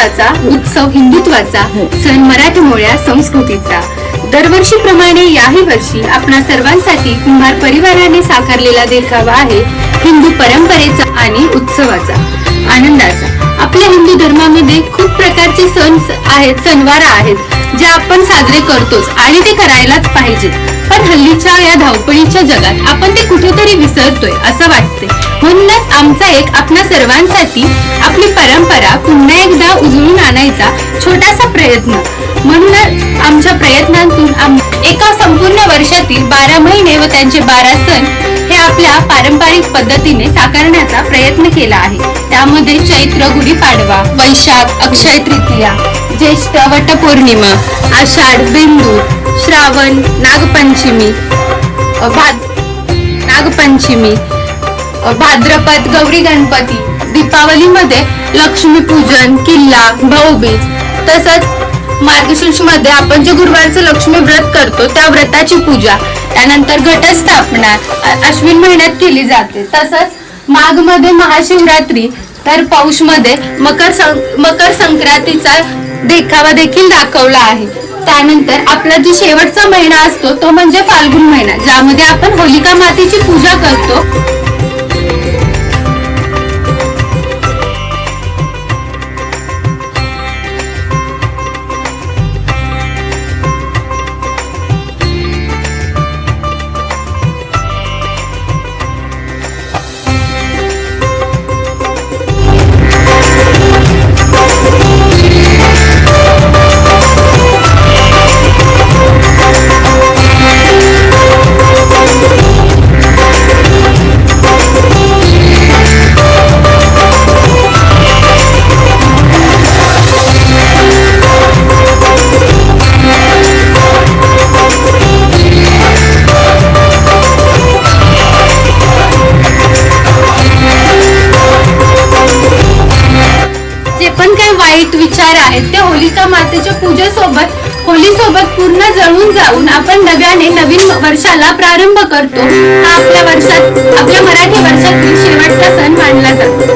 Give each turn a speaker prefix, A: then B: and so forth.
A: उत्सव हिंदुत्वाचा सण मराठमोळ्या संस्कृतीचा. दरवर्षीप्रमाणे याही वर्षी आपणा सर्वांसाठी कुंभार परिवाराने साकारलेला देखावा आहे हिंदू परंपरेचा आणि उत्सवाचा आनंदाचा. आपल्या हिंदू धर्मामध्ये खूप प्रकारचे सण आहेत सणवार आहेत जे आपण साजरे करतोच आणि ते करायलाच पाहिजे पण हल्लीच्या या धावपळीच्या जगात आपण ते कुठेतरी विसरतोय असं वाटते म्हणूनच आमचा एक आपल्या सर्वांसाठी आपली परंपरा पुन्हा एकदा उजळून आणायचा छोटासा प्रयत्न. म्हणूनच आमच्या प्रयत्नांतून एका संपूर्ण वर्षातील बारा महिने व त्यांचे बारा सण हे आपल्या पारंपरिक पद्धतीने साकारण्याचा प्रयत्न केला आहे. त्यामध्ये चैत्र गुढीपाडवा वैशाख अक्षय तृतीया ज्येष्ठ वटपौर्णिमा आषाढ बिंदू श्रावण नागपंचमी भाद नागपंचमी भाद्रपद गौरी गणपती दीपावलीमध्ये लक्ष्मीपूजन किल्ला भाऊबीज तसंच मार्गशीर्षमध्ये आपण जे गुरुवारचं लक्ष्मी व्रत करतो त्या व्रताची पूजा. त्यानंतर घटस्थापना अश्विन महिन्यात केली जाते. तसंच माघमध्ये महाशिवरात्री तर पौषमध्ये मकर मकर संक्रांतीचा देखावा देखील दाखवला आहे. त्यानंतर आपला जो शेवटचा महिना असतो तो म्हणजे फाल्गुन महिना ज्यामध्ये आपण होलिका मातेची पूजा करतो. वाईट विचार आहेत. ते होलिका मातेच्या पूजेसोबत होलीसोबत पूर्ण जळून जाऊन आपण नव्याने नवीन वर्षाला प्रारंभ करतो. हा आपल्या वर्षात आपल्या मराठी वर्षातील शेवटचा सण मानला जातो.